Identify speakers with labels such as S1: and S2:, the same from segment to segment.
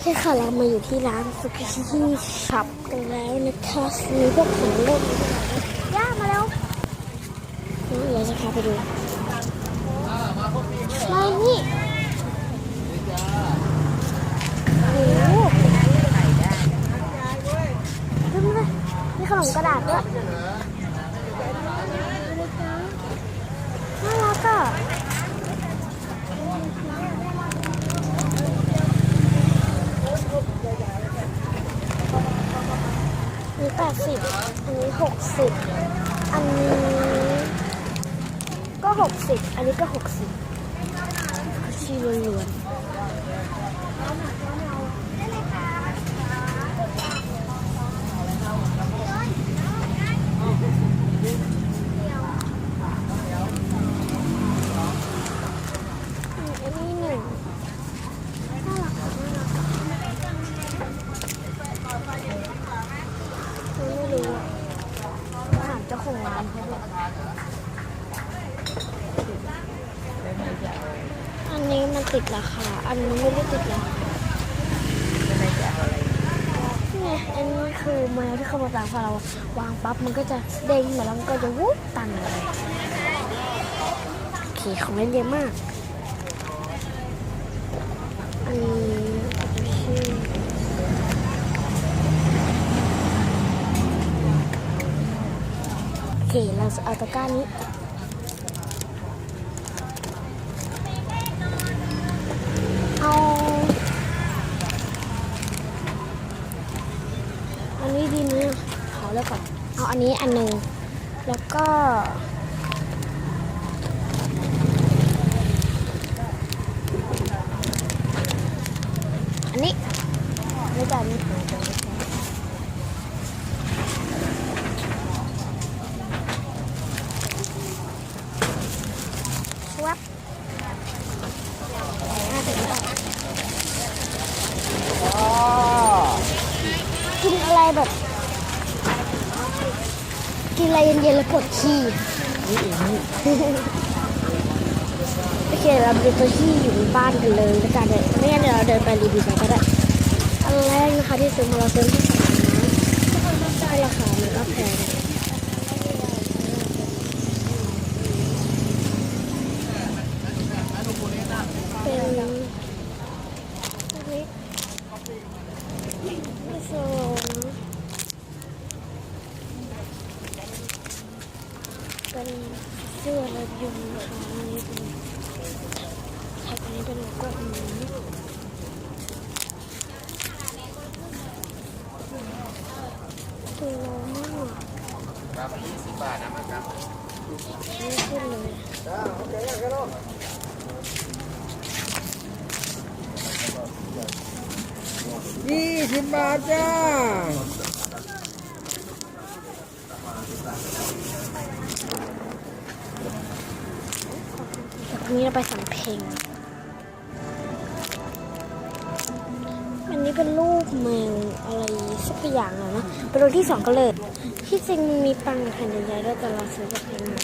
S1: ใช่ค่ะเรามาอยู่ที่ร้านสุกี้ช็อปกันแล้วนะคะมีพวกของเล่นย่ามาแล้วเดี๋ยวจะพาไปดูมานี่โอ้โหดูเลยมีขนมกระดาษด้วยน่ารักอะ อั นนี้แปดสิบอันนี้หกสิบอันนี้ก็หกสิบอันนี้ก็หกสิบชีล้วนๆอันนี้หนึ่งน่ารักค่ะน่ารักไม่รู้อะถามเจ้าของร้านเขาด้วยอันนี้มันติดราคา อันนี้ไม่ได้ติดราคานี่ไงอันนี้คือแมวที่เขามาตามพอเราวางปั๊บมันก็จะเด้งมาแล้วมันก็จะวุ้บตันเลยโอเคของเล่นเยอะมาก อันนี้ชื่อ โอ เค เราจะเอาตะกร้านี้ เอาอันนี้ดีไหมอะขอเลือกก่อนเอาอันนี้อันหนึ่งแล้วก็อันนี้ไม่จ่ายนี้วับน่าจะไม่ออกกินอะไร แบบกินอะไรเย็นๆแล้วปวดขี้โอเคเราไปดูตัวที่อยู่ในบ้านกันเลยแล้วกันเลยไม่งั้นเดี๋ยวเราเดินไปรีวิวกันก็ได้อันแรกนะคะที่ซื้อมาเราซื้อที่สามนะใช่ราคามันก็แพงเป็นวิกไม่โซเป็นเสื้อรถ ยนต์นะคะอันนี้เป็นท็กอันนี้เป็นกระหมูตัวโลมาก
S2: ครับ20บาทนะครับ
S1: ไม่ขึ้นเลย
S2: ยี่สิบบาทจ้า
S1: จาก นี้เราไปสำเพ็งอันนี้เป็นรูปแมวอะไรสักอย่างอะนะเป็นรูปที่สองก็เลย ที่จริงมันมีปังแผ่นใหญ่ๆด้วยแต่เราซื้อแบบนี้มา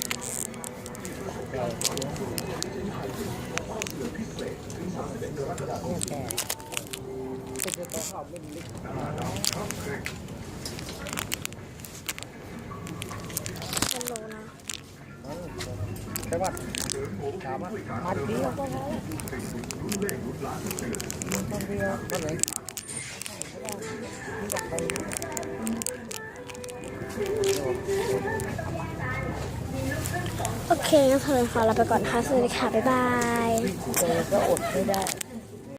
S1: เป็นโลนะ
S2: ใช่ป่ะ ถามว่ามัดเดียวมัดเดียวก็เท่าไหร่
S1: โอเคงั้นเธอขอลาไปก่อนค่ะสวัสดีค่ะ บ๊ายบาย
S2: เจอก็อดไม่ได้